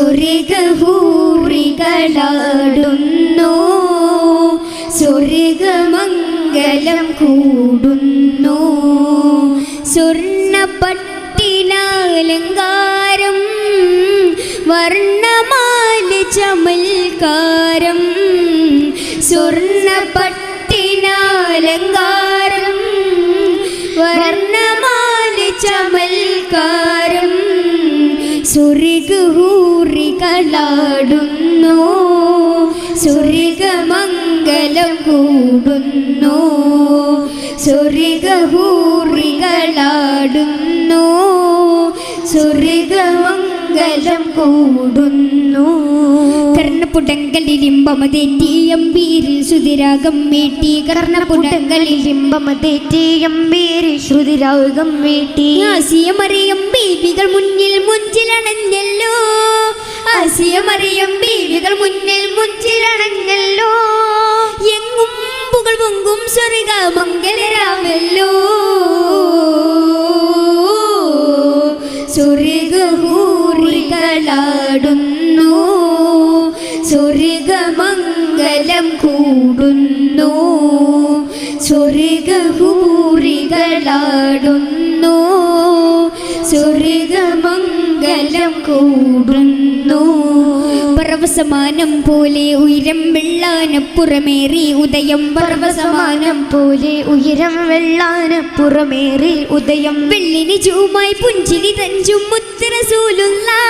സുരകഹൂറികളാടുന്നു സ്വർഗമംഗലം കൂടുന്നു. സ്വർണപ്പട്ടിനാലങ്കാരം വർണമാല ചമൽക്കാരം. സ്വർണപ്പട്ടിനാലങ്കാരം സുരികുഹൂറികളാടുന്നു സുരികമംഗലം കൂടുന്നു. സുരികഹൂറികളാടുന്നു സുരികമംഗലം കൂടുന്നു. സുതിരാഗം കർണപുടങ്ങളിലിമ്പമതേറ്റിയമ്പേരി ശ്രുതിരാഗം വീട്ടി. ആസിയമറിയം ബീവികൾ മുന്നിൽ മുഞ്ചിലണഞ്ഞല്ലോ. ആസിയമറിയം ബീവികൾ മുന്നിൽ മുഞ്ചിലണഞ്ഞല്ലോ. എങ്ങും പുകൾ പൊങ്കും സ്വർഗ മംഗലരാമല്ലോ. സ്വർഗഹൂറികളാടുന്നു സ്വർഗമംഗലം കൂടുന്നു. സ്വർഗഭൂരികളാടുന്നു സ്വർഗമംഗലം കൂടുന്നു. പർവസമാനം പോലെ ഉയരം വെള്ളാനപ്പുറമേറി ഉദയം. പർവസമാനം പോലെ ഉയരം വെള്ളാനപ്പുറമേറി ഉദയം. വെള്ളിനി ചൂമായി പുഞ്ചിനി തഞ്ചും മുത്തരസൂലുള്ള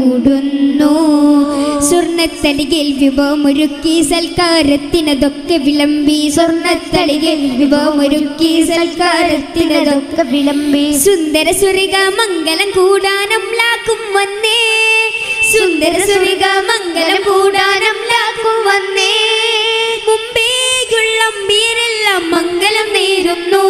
സ്വർണത്തളികയിൽ വിഭവമൊരുക്കി സൽക്കാരത്തിനതൊക്കെ വിളമ്പി. സ്വർണത്തളികയിൽ വിഭവമൊരുക്കി സൽക്കാരത്തിനതൊക്കെ വിളമ്പി. സുന്ദര സുരിക മംഗലം കൂടാനം ലാക്കും വന്നേ. സുന്ദര സുരിക മംഗലം കൂടാനം ലാക്കും വന്നേ. മുമ്പേയുള്ള മംഗലം നേരുന്നു.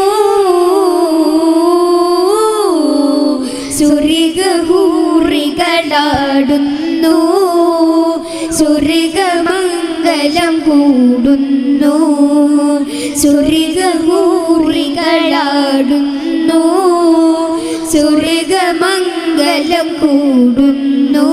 സുരികഹൂറികളാടുന്നു സുരികമംഗലം കൂടുന്നു. സുരികഹൂറികളാടുന്നു സ്വർഗമംഗലം കൂടുന്നു.